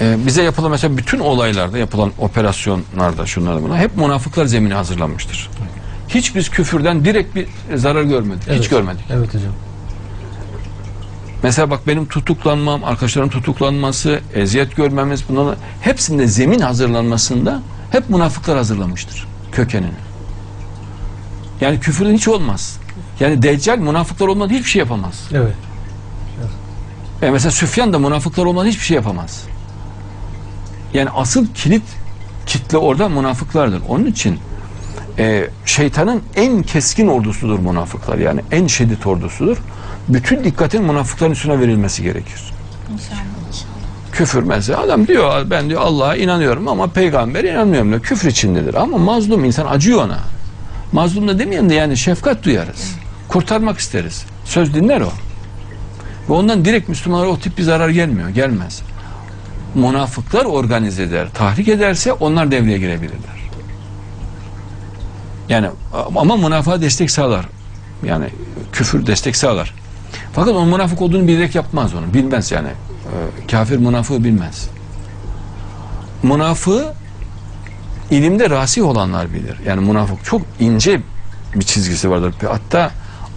e, bize yapılan mesela bütün olaylarda yapılan operasyonlarda şunlarda bunlar hep münafıklar zemini hazırlanmıştır. Hiç biz küfürden direkt bir zarar görmedik. Hiç Evet. görmedik. Evet hocam. Mesela bak benim tutuklanmam, arkadaşlarım tutuklanması, eziyet görmemiz bunların hepsinde zemin hazırlanmasında hep münafıklar hazırlamıştır kökenini. Yani küfürden hiç olmaz. Yani Deccal münafıklar olmadan hiçbir şey yapamaz. Evet. E mesela Süfyan da münafıklar olmadan hiçbir şey yapamaz. Yani asıl kilit kitle orada münafıklardır. Onun için e, şeytanın en keskin ordusudur münafıklar. Yani en şiddet ordusudur. Bütün dikkatin münafıkların üstüne verilmesi gerekir. İnşallah. Küfür mesela adam diyor ben diyor Allah'a inanıyorum ama peygambere inanmıyorum diyor. Küfür içindedir ama mazlum insan acıyor ona. Mazlum da demeyelim de yani şefkat duyarız. Kurtarmak isteriz. Söz dinler o. Ve ondan direkt Müslümanlara o tip bir zarar gelmiyor. Gelmez. Münafıklar organize eder. Tahrik ederse onlar devreye girebilirler. Yani ama münafığa destek sağlar. Yani küfür destek sağlar. Fakat o münafık olduğunu bilerek yapmaz onu. Bilmez yani. Ee, kafir münafığı bilmez. Münafığı ilimde rasih olanlar bilir. Yani münafık çok ince bir çizgisi vardır. Hatta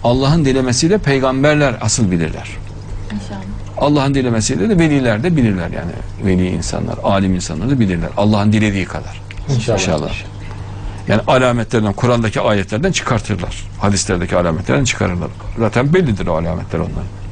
Allah'ın dilemesiyle peygamberler asıl bilirler. İnşallah. Allah'ın dilemesiyle de veliler de bilirler yani. Veli insanlar, alim insanlar da bilirler. Allah'ın dilediği kadar. İnşallah. İnşallah. Yani alametlerden, Kur'an'daki ayetlerden çıkartırlar. Hadislerdeki alametlerden çıkarırlar. Zaten bellidir o alametler onların.